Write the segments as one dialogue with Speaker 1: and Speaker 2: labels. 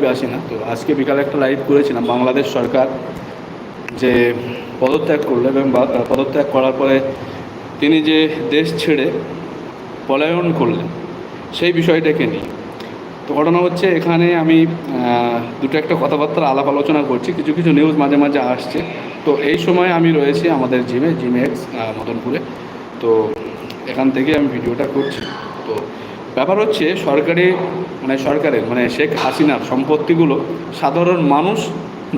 Speaker 1: লাইভে আসি না। তো আজকে বিকালে একটা লাইভ করেছিলাম, বাংলাদেশ সরকার যে পদত্যাগ করল এবং পদত্যাগ করার পরে তিনি যে দেশ ছেড়ে পলায়ন করলেন, সেই বিষয়টাকে নিয়ে? তো ঘটনা হচ্ছে, এখানে আমি দুটো একটা কথাবার্তা আলাপ আলোচনা করছি, কিছু কিছু নিউজ মাঝে মাঝে আসছে। তো এই সময় আমি রয়েছি আমাদের জিমে জিমে এক্স মদনপুরে। তো এখান থেকে আমি ভিডিওটা করছি। ব্যাপার হচ্ছে সরকারি মানে সরকারের মানে শেখ হাসিনার সম্পত্তিগুলো সাধারণ মানুষ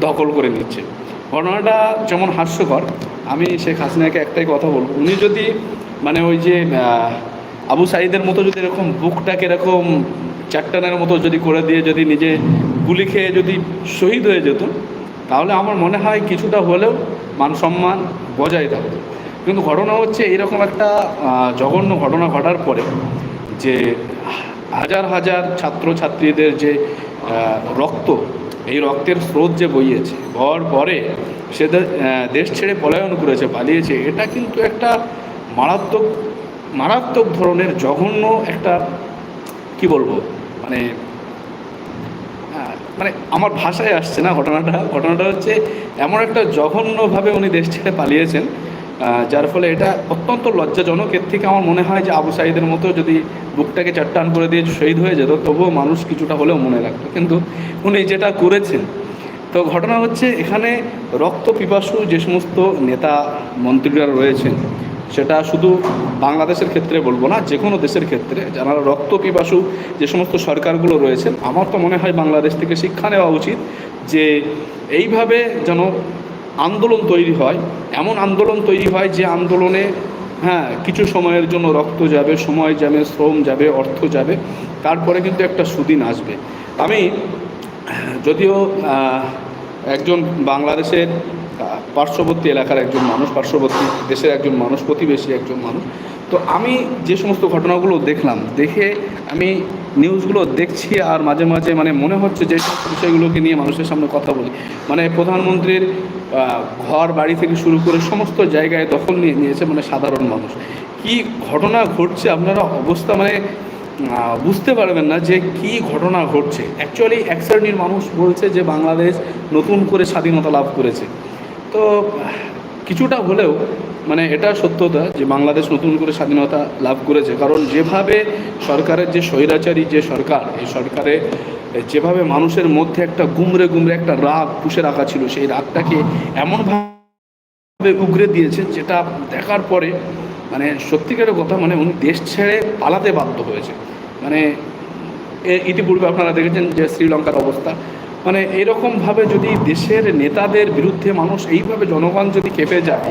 Speaker 1: দখল করে নিচ্ছে। ঘটনাটা যেমন হাস্যকর, আমি শেখ হাসিনাকে একটাই কথা বলব। উনি যদি মানে ওই যে আবু সাইদের মতো যদি এরকম বুকটাকে এরকম চারটানের মতো যদি করে দিয়ে যদি নিজে গুলি খেয়ে যদি শহীদ হয়ে যেত, তাহলে আমার মনে হয় কিছুটা হলেও মান সম্মান বজায় থাকতো। কিন্তু ঘটনা হচ্ছে এরকম একটা জঘন্য ঘটনা ঘটার পরে যে হাজার হাজার ছাত্রছাত্রীদের যে রক্ত, এই রক্তের স্রোত যে বইয়েছে ঘর পরে সে দেশ ছেড়ে পলায়ন করেছে, পালিয়েছে, এটা কিন্তু একটা মারাত্মক মারাত্মক ধরনের জঘন্য একটা, কি বলব মানে মানে আমার ভাষায় আসছে না ঘটনাটা ঘটনাটা হচ্ছে এমন একটা জঘন্যভাবে উনি দেশ ছেড়ে পালিয়েছেন যার ফলে এটা অত্যন্ত লজ্জাজনক। এর থেকে আমার মনে হয় যে আবু সাইদের মতো যদি বুকটাকে চারটান করে দিয়ে শহীদ হয়ে যেত, তবুও মানুষ কিছুটা হলেও মনে রাখতো। কিন্তু উনি যেটা করেছেন, তো ঘটনা হচ্ছে এখানে রক্ত পিপাসু যে সমস্ত নেতা মন্ত্রীরা রয়েছেন, সেটা শুধু বাংলাদেশের ক্ষেত্রে বলব না, যে কোনো দেশের ক্ষেত্রে, যারা রক্ত পিপাসু যে সমস্ত সরকারগুলো রয়েছেন, আমার তো মনে হয় বাংলাদেশ থেকে শিক্ষা নেওয়া উচিত যে এইভাবে যেন আন্দোলন তৈরি হয়। এমন আন্দোলন তৈরি হয় যে আন্দোলনে হ্যাঁ কিছু সময়ের জন্য রক্ত যাবে, সময় যাবে, শ্রম যাবে, অর্থ যাবে, তারপরে কিন্তু একটা সুদিন আসবে। আমি, যদিও একজন বাংলাদেশের পার্শ্ববর্তী এলাকার একজন মানুষ, পার্শ্ববর্তী দেশের একজন মানুষ, প্রতিবেশী একজন মানুষ তো আমি যে সমস্ত ঘটনাগুলো দেখলাম, দেখে আমি নিউজগুলো দেখছি আর মাঝে মাঝে মানে মনে হচ্ছে যে বিষয়গুলোকে নিয়ে মানুষের সামনে কথা বলি। মানে প্রধানমন্ত্রীর ঘর, বাড়ি থেকে শুরু করে সমস্ত জায়গায় দখল নিয়ে নিয়েছে মানে সাধারণ মানুষ। কি ঘটনা ঘটছে আপনারা অবস্থা মানে বুঝতে পারবেন না যে কি ঘটনা ঘটছে। অ্যাকচুয়ালি এক শ্রেণির মানুষ বলছে যে বাংলাদেশ নতুন করে স্বাধীনতা লাভ করেছে। তো কিছুটা হলেও মানে এটা সত্যতা যে বাংলাদেশ নতুন করে স্বাধীনতা লাভ করেছে। কারণ যেভাবে সরকারের যে স্বৈরাচারী যে সরকার, এই সরকারে যেভাবে মানুষের মধ্যে একটা গুমরে গুমরে একটা রাগ পুষে রাখা ছিল, সেই রাগটাকে এমনভাবে উগরে দিয়েছে যেটা দেখার পরে মানে সত্যিকারের কথা মানে উনি দেশ ছেড়ে পালাতে বাধ্য হয়েছে। মানে ইতিপূর্বে আপনারা দেখেছেন যে শ্রীলঙ্কার অবস্থা। মানে এরকমভাবে যদি দেশের নেতাদের বিরুদ্ধে মানুষ এইভাবে জনগণ যদি কেঁপে যায়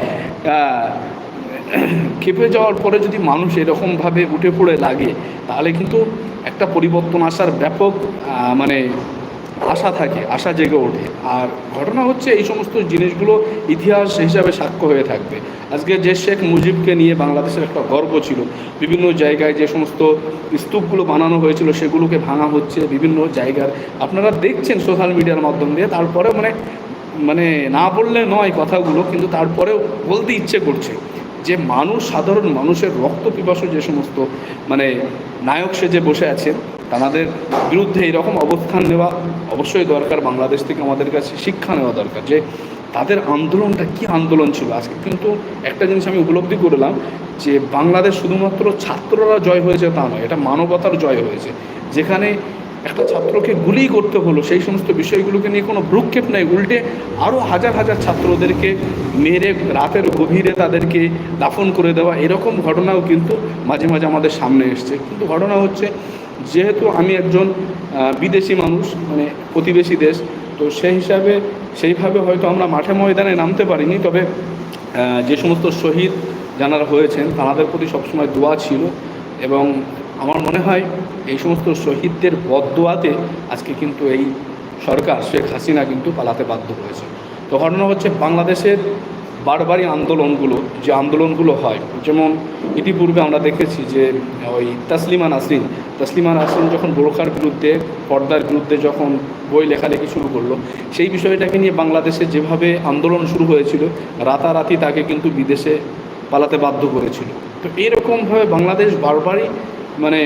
Speaker 1: কেঁপে যাওয়ার পরে যদি মানুষ এরকমভাবে উঠে পড়ে লাগে, তাহলে কিন্তু একটা পরিবর্তন আসার ব্যাপক মানে আশা থাকে, আশা জেগে ওঠে। আর ঘটনা হচ্ছে এই সমস্ত জিনিসগুলো ইতিহাস হিসাবে সাক্ষ্য হয়ে থাকবে। আজকে যে শেখ মুজিবকে নিয়ে বাংলাদেশের একটা গর্ব ছিল। বিভিন্ন জায়গায় যে সমস্ত স্তূপগুলো বানানো হয়েছিল, সেগুলোকে ভাঙা হচ্ছে বিভিন্ন জায়গার। আপনারা দেখছেন সোশ্যাল মিডিয়ার মাধ্যম দিয়ে তারপরে মানে মানে না বললে নয় কথাগুলো, কিন্তু তারপরেও বলতে ইচ্ছে করছে। যে মানুষ, সাধারণ মানুষের রক্ত পিপাসু যে সমস্ত মানে নায়ক সেজে বসে আছেন তাদের বিরুদ্ধে এরকম অবস্থান নেওয়া অবশ্যই দরকার, বাংলাদেশ থেকে আমাদের কাছে শিক্ষা নেওয়া দরকার, যে তাদের আন্দোলনটা কি আন্দোলন ছিল? আজকে কিন্তু একটা জিনিস আমি উপলব্ধি করলাম, যে বাংলাদেশ শুধুমাত্র ছাত্ররা জয় হয়েছে তা নয়, এটা মানবতার জয় হয়েছে, যেখানে একটা ছাত্রকে গুলি করতে হলো, সেই সমস্ত বিষয়গুলোকে নিয়ে কোনো ভ্রুক্ষেপ নেই, উল্টে আরও হাজার হাজার ছাত্রদেরকে মেরে রাতের গভীরে তাদেরকে দাফন করে দেওয়া, এরকম ঘটনাও কিন্তু মাঝে মাঝে আমাদের সামনে এসছে। কিন্তু ঘটনা হচ্ছে, যেহেতু আমি একজন বিদেশি মানুষ মানে প্রতিবেশী দেশ, তো সেই হিসাবে সেইভাবে হয়তো আমরা মাঠে ময়দানে নামতে পারিনি, তবে যে সমস্ত শহীদ জানারা হয়েছেন তাদের প্রতি সবসময় দোয়া ছিল এবং আমার মনে হয় এই সমস্ত শহীদদের বদদোয়াতে আজকে কিন্তু এই সরকার শেখ হাসিনা কিন্তু পালাতে বাধ্য হয়েছে। তো ঘটনা হচ্ছে বাংলাদেশের বারবারই আন্দোলনগুলো, যে আন্দোলনগুলো হয়, যেমন ইতিপূর্বে আমরা দেখেছি যে, ওই তাসলিমা নাসরিন তাসলিমা নাসরিন যখন বোরখার বিরুদ্ধে, পর্দার বিরুদ্ধে যখন বই লেখালেখি শুরু করল, সেই বিষয়টাকে নিয়ে বাংলাদেশে যেভাবে আন্দোলন শুরু হয়েছিল, রাতারাতি তাকে কিন্তু বিদেশে পালাতে বাধ্য করেছিল। তো এরকমভাবে বাংলাদেশ বারবারই মানে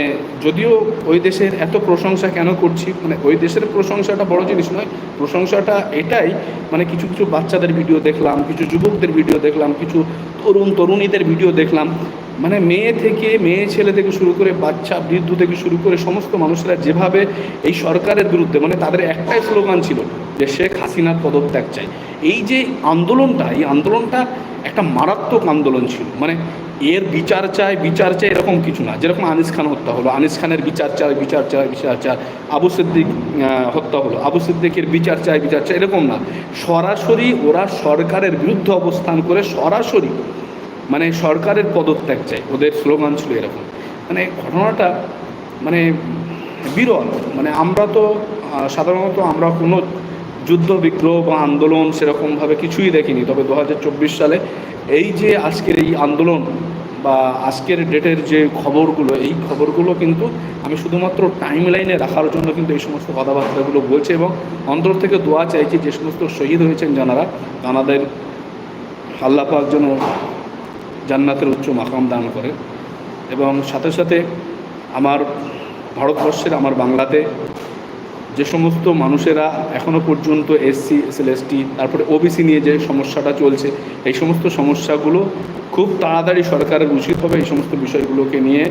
Speaker 1: যদিও ওই দেশের এত প্রশংসা কেন করছি? মানে ওই দেশের প্রশংসাটা বড় জিনিস নয়, প্রশংসাটা এটাই মানে কিছু কিছু বাচ্চাদের ভিডিও দেখলাম, কিছু যুবকদের ভিডিও দেখলাম, কিছু তরুণ তরুণীদের ভিডিও দেখলাম। মানে মেয়ে থেকে, মেয়ে ছেলে থেকে শুরু করে বাচ্চা, বৃদ্ধ থেকে শুরু করে সমস্ত মানুষেরা যেভাবে এই সরকারের বিরুদ্ধে মানে তাদের একটাই স্লোগান ছিল যে শেখ হাসিনার পদত্যাগ চাই। এই যে আন্দোলনটা, এই আন্দোলনটা একটা মারাত্মক আন্দোলন ছিল। মানে এর বিচার চায় বিচার চায় এরকম কিছু না। যেরকম আনিস খান হত্যা হলো, আনিস খানের বিচার চায় বিচার চায় বিচার চায় আবু সিদ্দিক হত্যা হলো, আবু সিদ্দিকের বিচার চায় বিচার চায় এরকম না। সরাসরি ওরা সরকারের বিরুদ্ধে অবস্থান করে সরাসরি মানে সরকারের পদত্যাগ চাই, ওদের স্লোগান ছিল এরকম। মানে ঘটনাটা মানে বিরল। মানে আমরা তো সাধারণত আমরা কোনো যুদ্ধ, বিগ্রহ বা আন্দোলন সেরকমভাবে কিছুই দেখিনি। তবে দু হাজার চব্বিশ সালে এই যে আজকের এই আন্দোলন বা আজকের ডেটের যে খবরগুলো, এই খবরগুলো কিন্তু আমি শুধুমাত্র টাইম লাইনে রাখার জন্য কিন্তু এই সমস্ত কথাবার্তাগুলো বলছি এবং অন্তর থেকে দোয়া চাইছি যে সমস্ত শহীদ হয়েছেন জানারা তানাদের আল্লাহ পাক যেন জান্নাতের উচ্চ মাকাম দান করে। এবং সাথে সাথে আমার ভারতবর্ষের, আমার বাংলাতে যে সমস্ত মানুষেরা এখনও পর্যন্ত এসসি, এসএলএসটি, তারপরে ওবিসি নিয়ে যে সমস্যাটা চলছে, এই সমস্ত সমস্যাগুলো খুব তাড়াতাড়ি সরকারের উচিত হবে এই সমস্ত বিষয়গুলোকে নিয়ে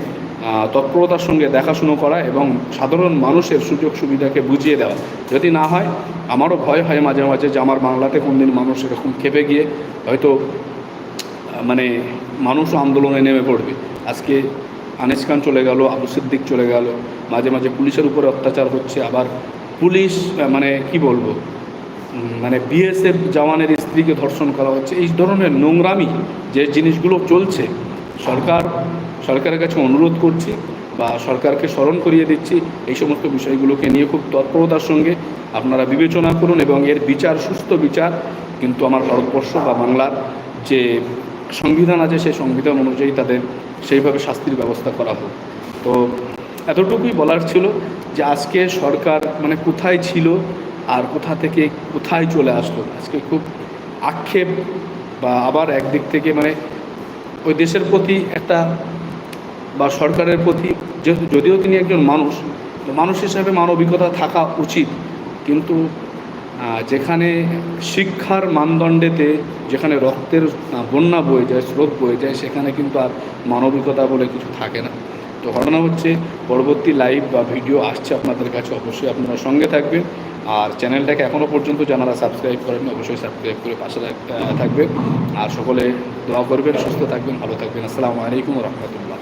Speaker 1: তৎপরতার সঙ্গে দেখাশুনো করা এবং সাধারণ মানুষের সুযোগ সুবিধাকে বুঝিয়ে দেওয়া। যদি না হয়, আমারও ভয় হয় মাঝে মাঝে যে আমার বাংলাতে কোনদিন মানুষ এরকম খেপে গিয়ে হয়তো মানে মানুষও আন্দোলনে নেমে পড়বে। আজকে আনিস খান চলে গেল, আবু সিদ্দিক চলে গেল, মাঝে মাঝে পুলিশের উপরে অত্যাচার হচ্ছে, আবার পুলিশ মানে কি বলব মানে বিএসএফ জওয়ানের স্ত্রীকে ধর্ষণ করা হচ্ছে, এই ধরনের নোংরামি যে জিনিসগুলো চলছে, সরকার, সরকারের কাছে অনুরোধ করছি বা সরকারকে স্মরণ করিয়ে দিচ্ছি, এই সমস্ত বিষয়গুলোকে নিয়ে খুব তৎপরতার সঙ্গে আপনারা বিবেচনা করুন এবং এর বিচার, সুস্থ বিচার কিন্তু আমার ভারতবর্ষ বা বাংলার যে সংবিধান আছে, সেই সংবিধান অনুযায়ী তাদের সেইভাবে শাস্তির ব্যবস্থা করা হোক। তো এতটুকুই বলার ছিল যে আজকে সরকার মানে কোথায় ছিল আর কোথা থেকে কোথায় চলে আসলো। আজকে খুব আক্ষেপ বা আবার একদিক থেকে মানে ওই দেশের প্রতি একটা বা সরকারের প্রতি যেহেতু যদিও তিনি একজন মানুষ মানুষ হিসাবে মানবিকতা থাকা উচিত। কিন্তু যেখানে শিক্ষার মানদণ্ডেতে যেখানে রক্তের বন্যা বয়ে যায়, স্রোত বয়ে যায়, সেখানে কিন্তু আর মানবিকতা বলে কিছু থাকে না। তো ঘটনা হচ্ছে, পরবর্তী লাইভ বা ভিডিও আসছে আপনাদের কাছে, অবশ্যই আপনারা সঙ্গে থাকবেন। আর চ্যানেলটাকে এখনও পর্যন্ত যারা সাবস্ক্রাইব করেন অবশ্যই সাবস্ক্রাইব করে পাশে থাকবেন। আর সকলে দোয়া করবেন, সুস্থ থাকবেন, ভালো থাকবেন। আসসালামু আলাইকুম রহমতুল্লাহ।